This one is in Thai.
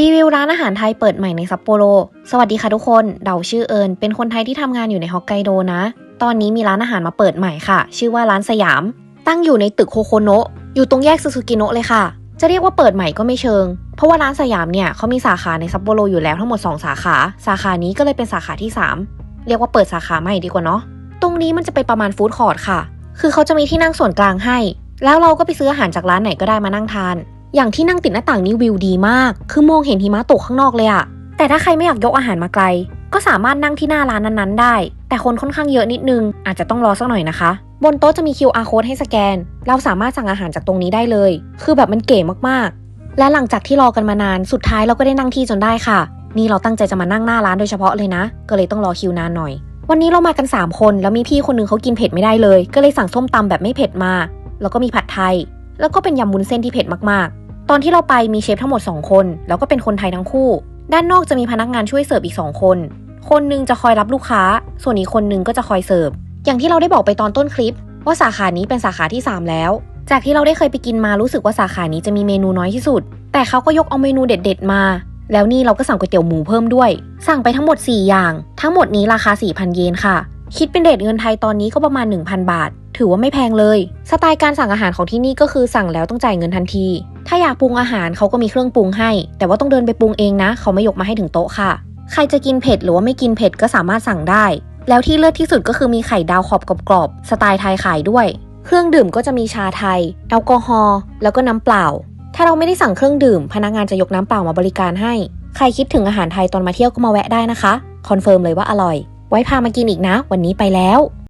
รีวิวร้านอาหารไทยเปิดใหม่ในซัปโปโร สวัสดีค่ะทุกคน เดาชื่อเอิญเป็นคนไทยที่ทำงานอยู่ในฮอกไกโดนะ ตอนนี้มีร้านอาหารมาเปิดใหม่ค่ะ ชื่อว่าร้านสยาม ตั้งอยู่ในตึกโคโคโนะ อยู่ตรงแยกซูซูกิโนะเลยค่ะ จะเรียกว่าเปิดใหม่ก็ไม่เชิง เพราะว่าร้านสยามเนี่ยเขามีสาขาในซัปโปโรอยู่แล้วทั้งหมด 2 สาขา สาขานี้ก็เลยเป็นสาขาที่ 3 เรียกว่าเปิดสาขาใหม่ดีกว่าเนาะ ตรงนี้มันจะเป็นประมาณฟู้ดคอร์ทค่ะ คือเขาจะมีที่นั่งส่วนกลางให้ แล้วเราก็ไปซื้ออาหารจากร้านไหนก็ได้มานั่งทาน อย่างที่นั่งติดหน้าต่างนี่วิวดีมาก คือมองเห็นหิมะตกข้างนอกเลยอะแต่ถ้าใครไม่อยากยกอาหารมาไกล ก็สามารถนั่งที่หน้าร้านนั้นๆได้ แต่คนค่อนข้างเยอะนิดนึง อาจจะต้องรอสักหน่อยนะคะ บนโต๊ะจะมี QR code ให้สแกน เราสามารถสั่งอาหารจากตรงนี้ได้เลย คือแบบมันเก๋มากๆ และหลังจากที่รอกันมานาน สุดท้ายเราก็ได้นั่งที่จนได้ค่ะ นี่เราตั้งใจจะมานั่งหน้าร้านโดยเฉพาะเลยนะ ก็เลยต้องรอคิวนานหน่อย วันนี้เรามากัน 3 คน แล้วมีพี่คนหนึงเขากินเผ็ดไม่ได้เลย ก็เลยสั่งส้มตำแบบไม่เผ็ดมา แล้วก็มีผัดไทย แล้วก็เป็นยำวุ้นเส้นที่เผ็ดมากๆ ตอนที่เราไปมีเชฟทั้งหมด 2 คน แล้วก็เป็นคนไทยทั้งคู่ ด้านนอกจะมีพนักงานช่วยเสิร์ฟอีก 2 คน คนหนึงจะคอยรับลูกค้า ส่วนอีกคนหนึงก็จะคอยเสิร์ฟ อย่างที่เราได้บอกไปตอนต้นคลิป ว่าสาขานี้เป็นสาขาที่ 3 แล้ว จากที่เราได้เคยไปกินมารู้สึกว่าสาขานี้จะมีเมนูน้อยที่สุด แต่เขาก็ยกเอาเมนูเด็ด ๆ มา แล้วนี่เราก็สั่งก๋วยเตี๋ยวหมูเพิ่มด้วย สั่งไปทั้งหมด 4 อย่าง ทั้งหมดนี้ราคา4,000เยนค่ะ คิดเป็นเรทเงินไทยตอนนี้ก็ประมาณ 1,000 บาท ถือว่าไม่แพงเลย สไตล์การสั่งอาหารของที่นี่ก็คือสั่งแล้วต้องจ่ายเงินทันที ถ้าอยากปรุงอาหารเขาก็มีเครื่องปรุงให้ แต่ว่าต้องเดินไปปรุงเองนะ เขาไม่ยกมาให้ถึงโต๊ะค่ะ ใครจะกินเผ็ดหรือว่าไม่กินเผ็ดก็สามารถสั่งได้ แล้วที่เลิศที่สุดก็คือมีไข่ดาวขอบกรอบๆสไตล์ไทยขายด้วย เครื่องดื่มก็จะมีชาไทย แอลกอฮอล์แล้วก็น้ำเปล่า ถ้าเราไม่ได้สั่งเครื่องดื่ม พนักงานจะยกน้ำเปล่ามาบริการให้ ใครคิดถึงอาหารไทยตอนมาเที่ยวก็มาแวะได้นะคะคอนเฟิร์มเลยว่าอร่อย ไว้พามากินอีกนะ วันนี้ไปแล้ว